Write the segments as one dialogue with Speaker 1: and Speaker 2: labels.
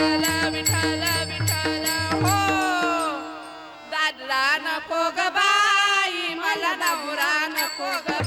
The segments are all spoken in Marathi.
Speaker 1: विठाला विठाला विठाला हो. दादला नको ग बाई मला दाबुरा नको ग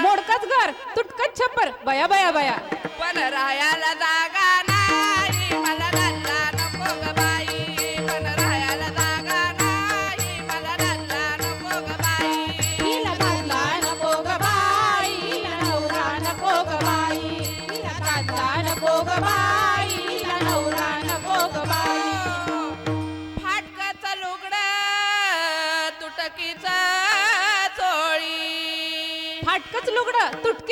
Speaker 1: मोडकच घर तुटकच छप्पर.
Speaker 2: बया बया बया.
Speaker 1: पण रायाला जागा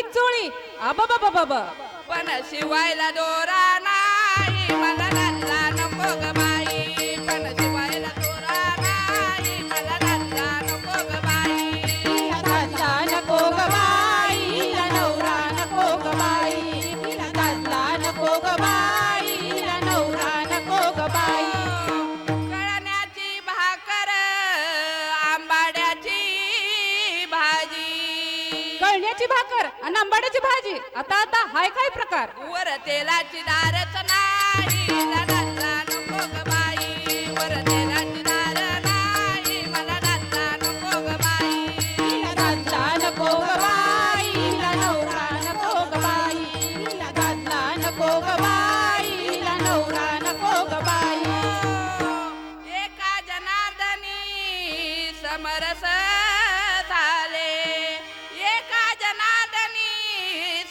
Speaker 2: किचोळी. आबा बाबा बाबा.
Speaker 1: पण शिवायला दोरा
Speaker 2: हाय काय प्रकार?
Speaker 1: वर तेलाची दारच नाही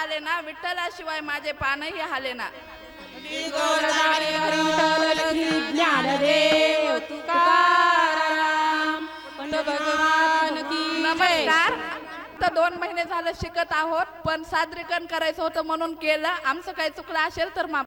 Speaker 1: आले ना विठ्ठलाशिवाय माझे पानही आले ना. तर दोन महिने झालं शिकत आहोत पण सादरीकरण करायचं होतं म्हणून केलं. आमचं काही चुकलं असेल तर माफ